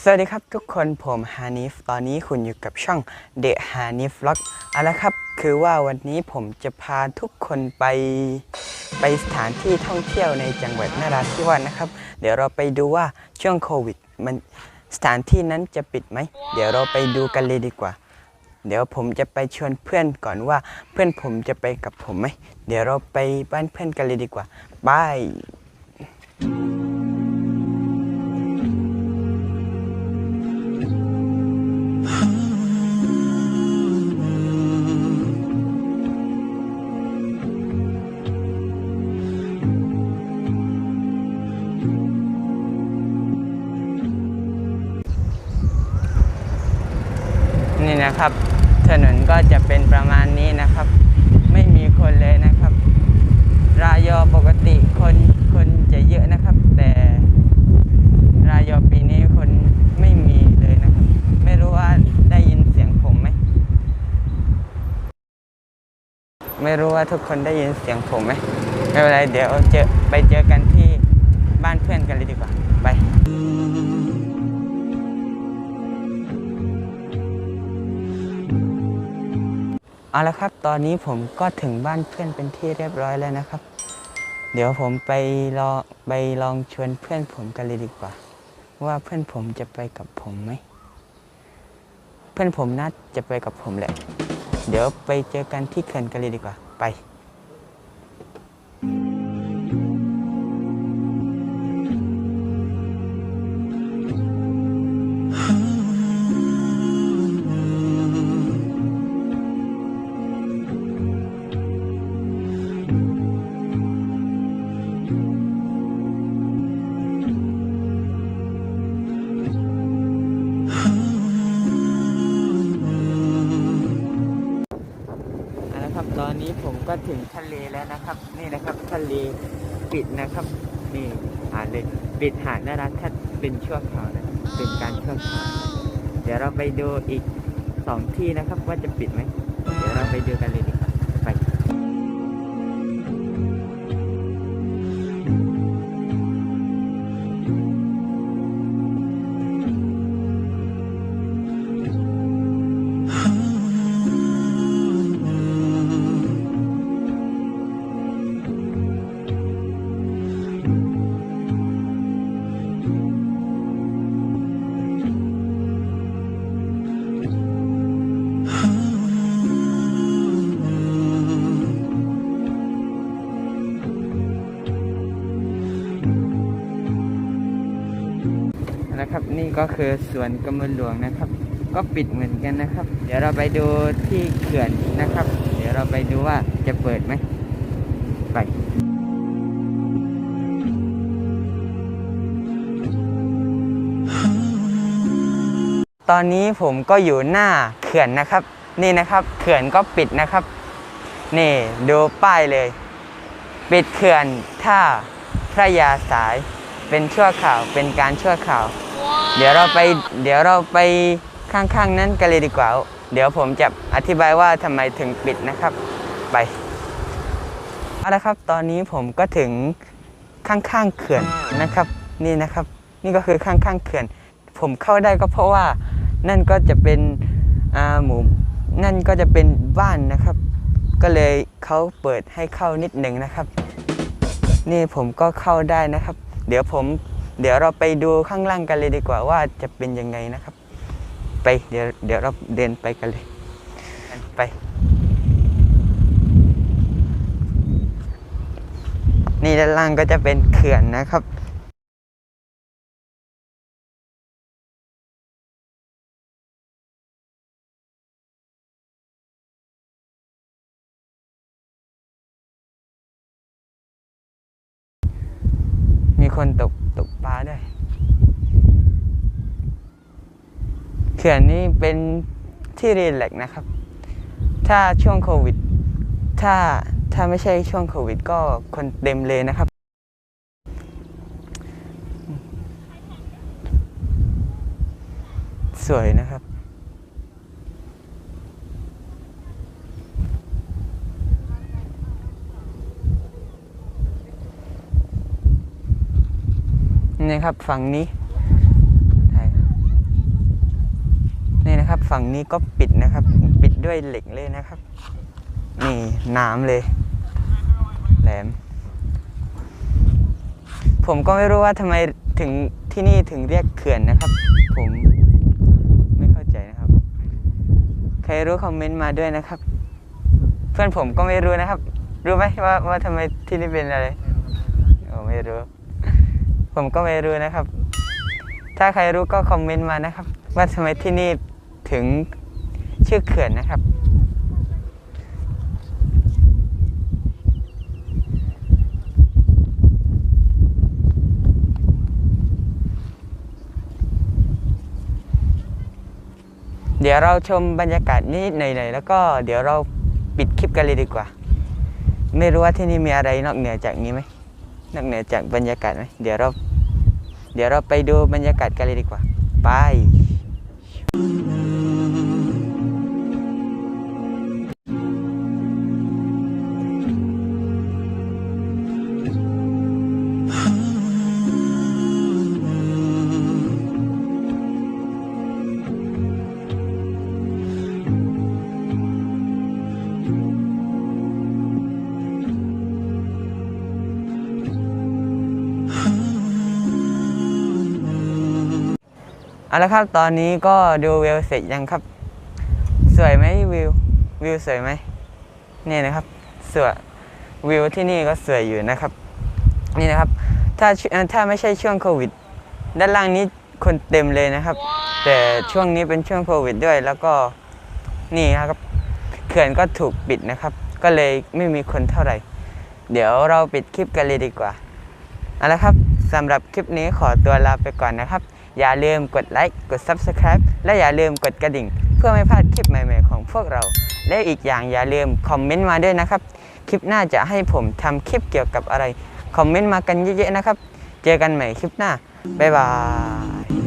สวัสดีครับทุกคนผมฮานิฟตอนนี้คุณอยู่กับช่อง The h a n i f Vlog เอาละครับ คือว่าวันนี้ผมจะพาทุกคนไปไปสถานที่ท่องเที่ยวในจังหวัดนราธิวาสนะครับ เดี๋ยวเราไปดูว่าช่วงโควิด มันสถานที่นั้นจะปิดไหม เดี๋ยวเราไปดูกันเลยดีกว่า เดี๋ยวผมจะไปชวนเพื่อนก่อนว่าเพื่อนผมจะไปกับผมไหม เดี๋ยวเราไปบ้านเพื่อนกันเลยดีกว่าบาย นะครับ ถนนก็จะเป็นประมาณนี้นะครับ ไม่มีคนเลยนะครับรายอปกติคนคนจะเยอะนะครับ แต่รายอปีนี้คนไม่มีเลยนะครับ ไม่รู้ว่าได้ยินเสียงผมไหมไม่รู้ว่าทุกคนได้ยินเสียงผมไหมไม่เป็นไรเดี๋ยวเจอไปเจอกันที่บ้านเพื่อนกันเลยดีกว่า เอาละครับ ตอนนี้ผมก็ถึงบ้านเพื่อนเป็นที่เรียบร้อยแล้วนะครับ เดี๋ยวผมไปรอไปลองชวนเพื่อนผมกันเลยดีกว่า ว่าเพื่อนผมจะไปกับผมไหม เพื่อนผมน่าจะไปกับผมแหละ เดี๋ยวไปเจอกันที่เขื่อนกันเลยดีกว่า ไป ตอนนี้ผมก็ถึงทะเลแล้วนะครับ นี่นะครับทะเลปิดนะครับ นี่หาดเลยปิดหาดนาราทัศน์เป็นชั่วคราวนะเป็นการชั่วคราวเดี๋ยวเราไปดูอีกสองที่นะครับ ว่าจะปิดไหมเดี๋ยวเราไปดูกันเลยดี นะครับ นี่ก็คือสวนกำมะหลวงนะครับ ก็ปิดเหมือนกันนะครับ เดี๋ยวเราไปดูที่เขื่อนนะครับ เดี๋ยวเราไปดูว่าจะเปิดไหมไปตอนนี้ผมก็อยู่หน้าเขื่อนนะครับ นี่นะครับเขื่อนก็ปิดนะครับ นี่ดูป้ายเลย ปิดเขื่อนท่าพระยาสาย เป็นชั่วข่าว เป็นการชั่วข่าว เดี๋ยวเราไป เดี๋ยวเราไปข้างๆนั้นกันเลยดีกว่า เดี๋ยวผมจะอธิบายว่าทำไมถึงปิดนะครับ ไป เอาละครับ ตอนนี้ผมก็ถึงข้างๆเขื่อนนะครับ นี่นะครับ นี่ก็คือข้างๆเขื่อน ผมเข้าได้ก็เพราะว่า นั่นก็จะเป็นอ่าหมู่ นั่นก็จะเป็นบ้านนะครับ ก็เลยเขาเปิดให้เข้านิดหนึ่งนะครับ นี่ผมก็เข้าได้นะครับ เดี๋ยวผม เดี๋ยวเราไปดูข้างล่างกันเลยดีกว่าว่าจะเป็นยังไงนะครับ ไปเดี๋ยวเดี๋ยวเราเดินไปกันเลยไปนี่ด้านล่างก็จะเป็นเขื่อนนะครับ คนตกตกปลาด้วยเขื่อนนี้เป็นที่รีแลกนะครับ ถ้าช่วงโควิด ถ้าถ้าไม่ใช่ช่วงโควิด ก็คนเต็มเลยนะครับ สวยนะครับ นี่ครับฝั่งนี้ถ่ายฝั่งนี้ก็ปิดนะครับ ปิดด้วยเหล็กเลยนะครับ นี่น้ำเลย แหลม ผมก็ไม่รู้ว่าทำไมถึงที่นี่ถึงเรียกเขื่อนนะครับ ผมไม่เข้าใจนะครับ ใครรู้คอมเมนต์มาด้วยนะครับ เพื่อนผมก็ไม่รู้นะครับ รู้ไหมว่าว่าทำไมที่นี่เป็นอะไรโอ้ไม่รู้ ผมก็ไม่รู้นะครับ ถ้าใครรู้ก็คอมเมนต์มานะครับ ว่าทำไมที่นี่ถึงชื่อเขื่อนนะครับ เดี๋ยวเราชมบรรยากาศนิดหน่อยๆแล้วก็เดี๋ยวเราปิดคลิปกันเลยดีกว่า ไม่รู้ว่าที่นี่มีอะไรนอกเหนือจากนี้ไหม นอกเหนือจากบรรยากาศไหมเดี๋ยวเรา เดี๋ยวเราไปดูบรรยากาศกันเลยดีกว่า ไป เอาละครับตอนนี้ก็ดูวิวเสร็จยังครับ สวยไหมวิววิวสวยไหมนี่นะครับสวยวิวที่นี่ก็สวยอยู่นะครับ นี่นะครับ ถ้าถ้าไม่ใช่ช่วงโควิด ด้านล่างนี้คนเต็มเลยนะครับ แต่ช่วงนี้เป็นช่วงโควิดด้วย แล้วก็นี่ครับเขื่อนก็ถูกปิดนะครับ ก็เลยไม่มีคนเท่าไหร่ เดี๋ยวเราปิดคลิปกันเลยดีกว่าเอาละครับสำหรับคลิปนี้ขอตัวลาไปก่อนนะครับ อย่าลืมกดไลค์กด Subscribe และอย่าลืมกดกระดิ่ง เพื่อไม่พลาดคลิปใหม่ๆของพวกเรา และอีกอย่างอย่าลืมคอมเมนต์มาด้วยนะครับ คลิปหน้าจะให้ผมทำคลิปเกี่ยวกับอะไร คอมเมนต์มากันเยอะๆนะครับ เจอกันใหม่คลิปหน้าบ๊ายบาย